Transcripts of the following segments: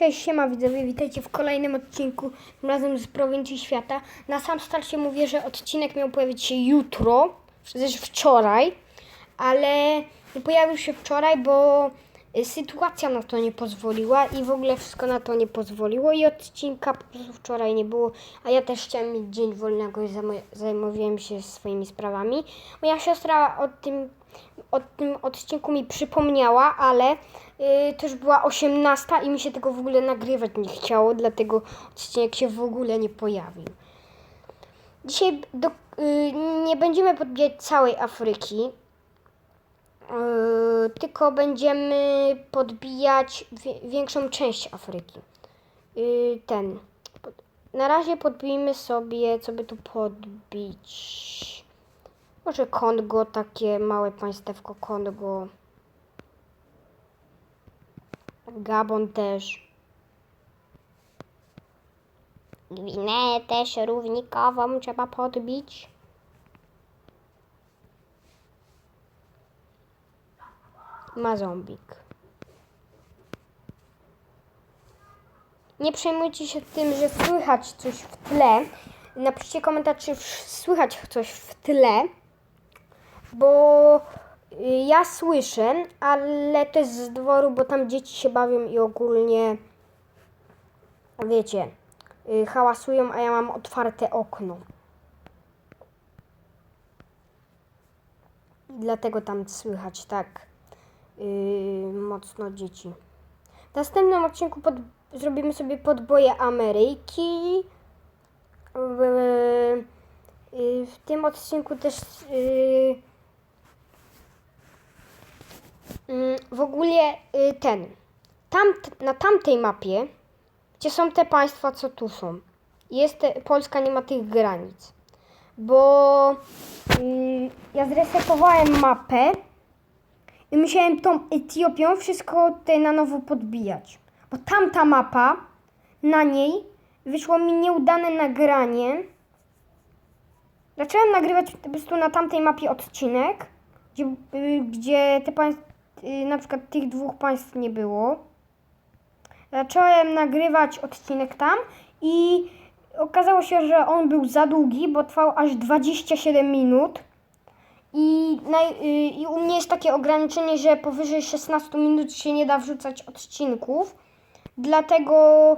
Cześć, siema widzowie, witajcie w kolejnym odcinku, razem z prowincji świata. Na sam starcie mówię, że odcinek miał pojawić się jutro, przecież wczoraj, ale nie pojawił się wczoraj, bo y, sytuacja na to nie pozwoliła i w ogóle wszystko na to nie pozwoliło i odcinka po prostu wczoraj nie było, a ja też chciałem mieć dzień wolnego i zajmo- zajmowałem się swoimi sprawami. Moja siostra o tym, o tym odcinku mi przypomniała, ale y, też była 18 i mi się tego w ogóle nagrywać nie chciało, dlatego odcinek się w ogóle nie pojawił. Dzisiaj do, y, nie będziemy podbijać całej Afryki, y, tylko będziemy podbijać większą część Afryki. Y, ten. Na razie podbijmy sobie, co by tu podbić. Może Kongo, takie małe państewko Kongo. Gabon też. Gwinę też równikową trzeba podbić. Mazambik. Nie przejmujcie się tym, że słychać coś w tle. Napiszcie komentarz, czy słychać coś w tle, bo y, ja słyszę, ale to jest z dworu, bo tam dzieci się bawią i ogólnie, wiecie, y, hałasują, a ja mam otwarte okno. Dlatego tam słychać tak yy, mocno dzieci. W następnym odcinku pod, zrobimy sobie podboje Ameryki. W, yy, w tym odcinku też yy, yy, w ogóle yy, ten. Tam, na tamtej mapie, gdzie są te państwa, co tu są, jest Polska nie ma tych granic. Bo yy, ja zresetowałem mapę i musiałem tą Etiopią wszystko tutaj na nowo podbijać. Bo tamta mapa, na niej wyszło mi nieudane nagranie. Zacząłem nagrywać po prostu na tamtej mapie odcinek, gdzie, y, gdzie te państw, y, na przykład tych dwóch państw nie było. Zacząłem nagrywać odcinek tam i okazało się, że on był za długi, bo trwał aż 27 minut. I, y, I u mnie jest takie ograniczenie, że powyżej 16 minut się nie da wrzucać odcinków. Dlatego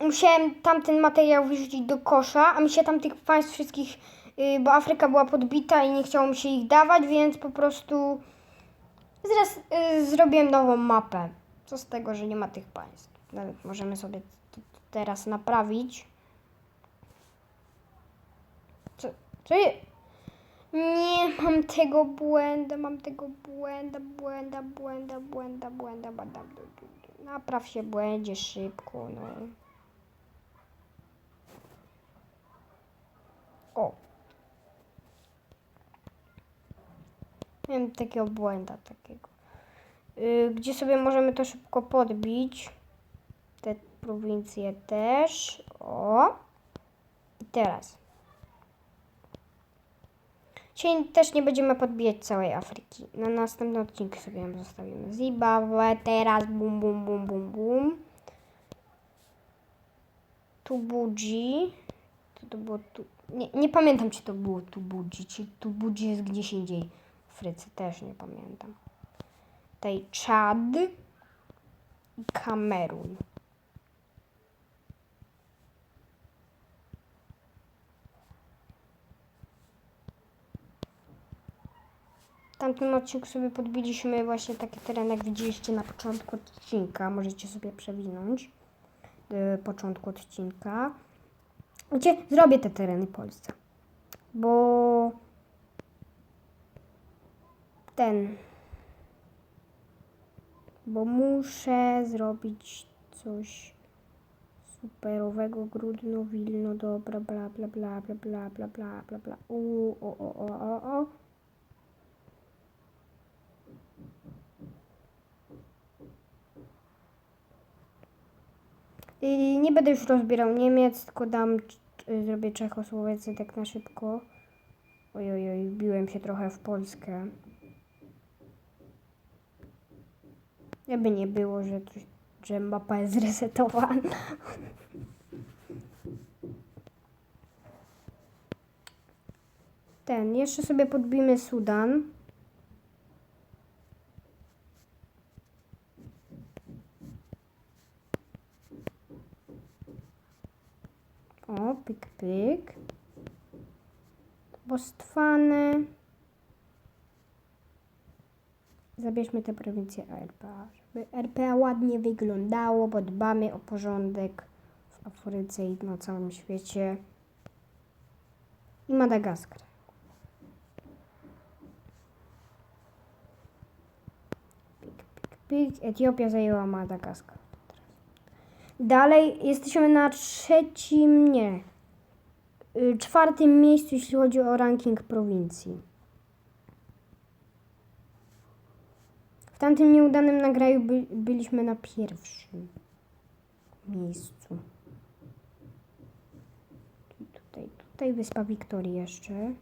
musiałem tamten materiał wyrzucić do kosza, a mi się tam tych państw wszystkich, y, bo Afryka była podbita i nie chciało mi się ich dawać, więc po prostu zres, y, zrobiłem nową mapę. Co z tego, że nie ma tych państw? Nawet możemy sobie teraz naprawić. Co, co je? Nie mam tego błęda, mam tego błęda, błęda, błęda, błęda, błęda, błęda. Napraw się błędzie szybko, no. O. Miałem takiego błęda takiego. Y, gdzie sobie możemy to szybko podbić. Te prowincje też. O. I teraz. Dzisiaj też nie będziemy podbijać całej Afryki. Na następnym odcinku sobie ją zostawimy. Zimbabwe, teraz bum, bum, bum, bum, bum. Tubudzi. Co to było tu? Nie, nie pamiętam, czy to było Tubudzi, czy Tubudzi jest gdzieś indziej Afryce. Też nie pamiętam. Tutaj Czad i Kamerun. Tamtym odcinku sobie podbiliśmy właśnie taki teren, jak widzieliście na początku odcinka. Możecie sobie przewinąć do początku odcinka. Gdzie zrobię te tereny Polsce. Bo ten. Bo muszę zrobić coś superowego, grudno, wilno, dobra, bla, bla, bla, bla, bla, bla, bla, bla, bla. O, o, o, o, o. I nie będę już rozbierał Niemiec, tylko dam, zrobię Czechosłowację tak na szybko. Oj, oj, oj, biłem się trochę w Polskę. Jakby nie było, że coś że mapa jest zresetowana. Ten, jeszcze sobie podbijmy Sudan. O, pyk, pyk. Bostwany. Zabierzmy tę prowincję RPA, żeby RPA ładnie wyglądało, bo dbamy o porządek w Afryce i na całym świecie. I Madagaskar. Pik. Etiopia zajęła Madagaskar. Dalej jesteśmy na trzecim, nie, y, czwartym miejscu, jeśli chodzi o ranking prowincji. W tamtym nieudanym nagraniu by, byliśmy na pierwszym miejscu. Tutaj, tutaj wyspa Wiktorii jeszcze.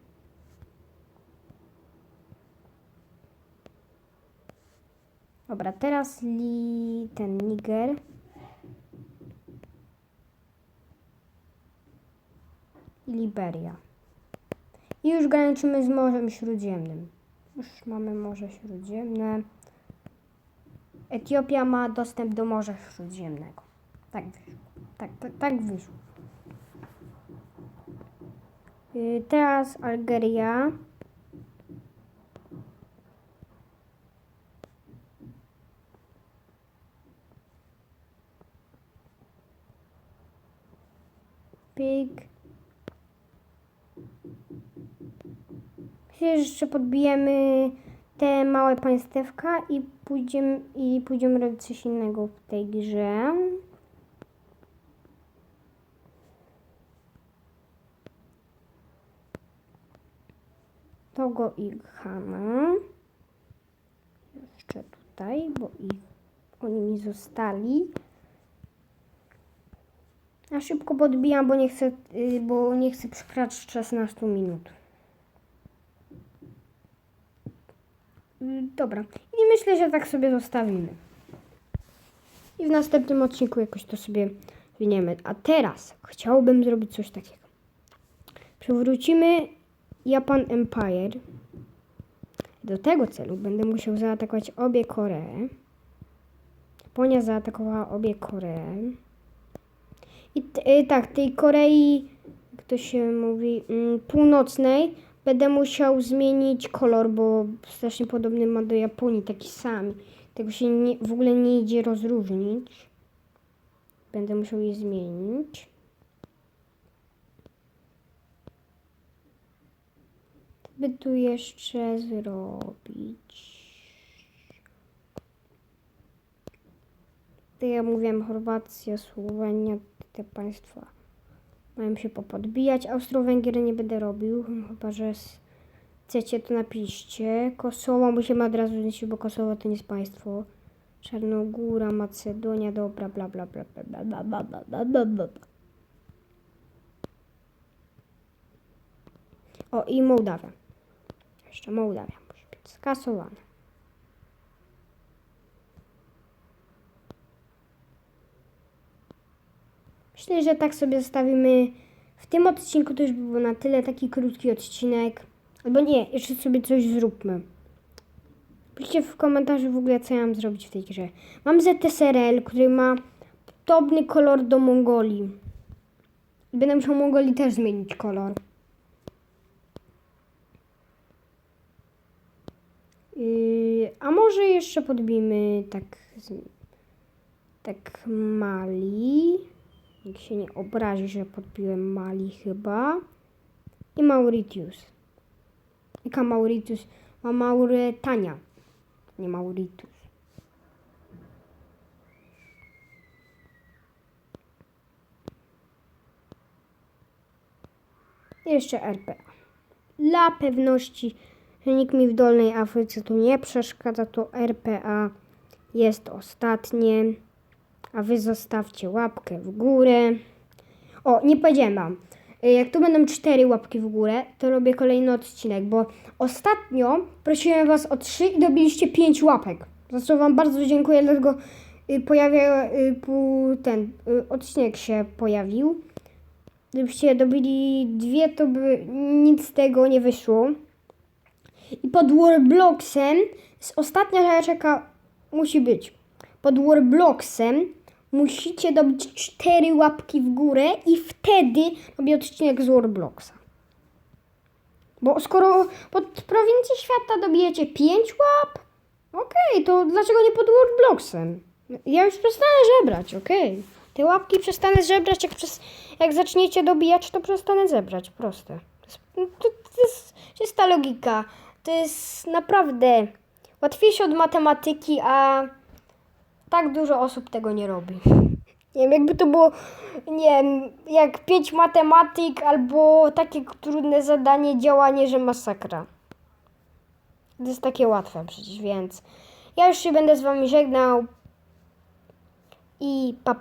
Dobra, teraz li, ten Niger. I Liberia. I już graniczymy z Morzem Śródziemnym. Już mamy Morze Śródziemne. Etiopia ma dostęp do Morza Śródziemnego. Tak wyszło. Tak, tak, tak wyszło. Y, Teraz Algeria. Pig. Myślę, że jeszcze podbijemy te małe państewka i pójdziemy, i pójdziemy robić coś innego w tej grze. Togo i Ghana. Jeszcze tutaj, bo ich, oni mi zostali. A szybko podbijam, bo nie chcę, y, bo nie chcę przekraczać 16 minut. Dobra. I myślę, że tak sobie zostawimy. I w następnym odcinku jakoś to sobie winiemy. A teraz chciałbym zrobić coś takiego. Przywrócimy Japan Empire. Do tego celu będę musiał zaatakować obie Koree. Japonia zaatakowała obie Koree. I y, tak, tej Korei, jak to się mówi, mm, północnej, będę musiał zmienić kolor, bo strasznie podobny ma do Japonii, taki sam. Tego się nie, w ogóle nie idzie rozróżnić. Będę musiał je zmienić. By tu jeszcze zrobić? To ja mówiłem Chorwacja, Słowenia, te państwa mają się popodbijać. Austro-Węgier nie będę robił, chyba że chcecie to napiszcie. Kosowo musimy od razu znieść, bo Kosowo to nie jest państwo. Czarnogóra, Macedonia, dobra, bla bla bla bla bla bla bla bla bla bla. O i Mołdawia. Jeszcze Mołdawia musi być skasowana. Myślę, że tak sobie zostawimy. W tym odcinku to już by było na tyle, taki krótki odcinek. Albo nie, jeszcze sobie coś zróbmy. Piszcie w komentarzu w ogóle, co ja mam zrobić w tej grze. Mam ZSRL, który ma podobny kolor do Mongolii. Będę musiał Mongolii też zmienić kolor. Yy, a może jeszcze podbijmy tak, tak Mali. Nikt się nie obrazi, że podbiłem Mali chyba. I Mauritius. Jaka Mauritius? Ma Mauretania. Nie Mauritius. Jeszcze RPA. Dla pewności, że nikt mi w Dolnej Afryce tu nie przeszkadza, to RPA jest ostatnie. A wy zostawcie łapkę w górę. O, nie powiedziałem wam. Y, Jak tu będą cztery łapki w górę, to robię kolejny odcinek, bo ostatnio prosiłem was o trzy i dobiliście pięć łapek. Za co wam bardzo dziękuję, dlatego y, pojawia, y, ten odcinek się pojawił. Gdybyście dobili dwie, to by nic z tego nie wyszło. I pod Warblocksem ostatnia rzecz, jaka musi być. Pod Warblocksem musicie dobić cztery łapki w górę i wtedy robię odcinek z Warblocksa. Bo skoro pod prowincję świata dobijecie 5 łap, okej, to dlaczego nie pod Wordblocksem? Ja już przestanę żebrać, okej. Te łapki przestanę żebrać, jak, przez, jak zaczniecie dobijać, to przestanę zebrać, proste. To to, to jest czysta logika. To jest naprawdę łatwiejsze od matematyki, a tak dużo osób tego nie robi. Nie wiem, jakby to było, nie wiem, jak pięć matematyk albo takie trudne zadanie, działanie, że masakra. To jest takie łatwe przecież, więc ja już się będę z wami żegnał i papa. Pa.